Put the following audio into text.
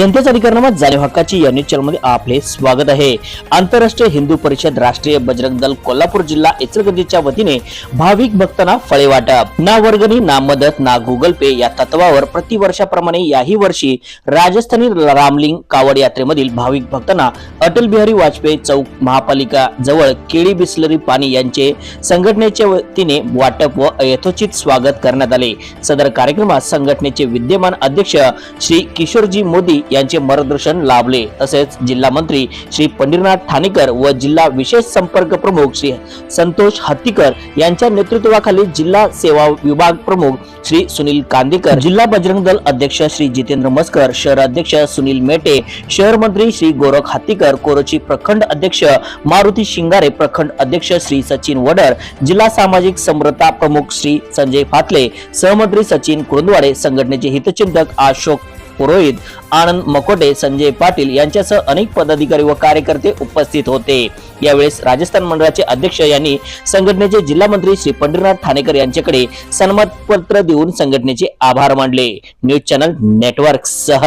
जनतेचा अधिकारनामा जाणीव हक्काची या न्यूज चॅनलमध्ये आपले स्वागत आहे. आंतरराष्ट्रीय हिंदू परिषद राष्ट्रीय बजरंग दल कोल्हापूर जिल्हा इचलकरंजीच्या वतीने भाविक भक्तांना फळे वाटप. ना वर्गणी ना मदत ना गुगल पे या तत्वावर प्रतिवर्षाप्रमाणे याही वर्षी राजस्थानी रामलिंग कावड यात्रेमधील भाविक भक्तांना अटल बिहारी वाजपेयी चौक महापालिका जवळ केळी बिस्लरी पाणी यांचे संघटनेच्या वतीने वाटप व यथोचित स्वागत करण्यात आले. सदर कार्यक्रमात संघटनेचे विद्यमान अध्यक्ष श्री किशोरजी मोदी यांचे मार्गदर्शन लाभले. तसेच जिल्हा मंत्री श्री पंढरीनाथ ठाणेकर व जिल्हा विशेष संपर्क प्रमुख श्री संतोष हत्तीकर यांच्या नेतृत्वाखाली जिल्हा सेवा विभाग प्रमुख श्री सुनील कांदेकर जिल्हा बजरंग दल अध्यक्ष श्री जितेंद्र मस्कर शहर अध्यक्ष सुनील मेटे शहर मंत्री श्री गोरख हत्तीकर कोरोची प्रखंड अध्यक्ष मारुती शिंगारे प्रखंड अध्यक्ष श्री सचिन वडर जिल्हा सामाजिक समरता प्रमुख श्री संजय फातले सहमंत्री सचिन कुरुंदवाडे संघटनेचे हितचिंतक अशोक पुरोहित आनंद मकोटे संजय पाटील यांच्यासह अनेक पदाधिकारी व कार्यकर्ते उपस्थित होते. यावेळेस राजस्थान मंडळाचे अध्यक्ष यांनी संघटनेचे जिल्हा मंत्री श्री पंढरीनाथ ठाणेकर यांच्याकडे सन्मान पत्र देऊन संघटनेचे आभार मानले. न्यूज चॅनल नेटवर्क सह.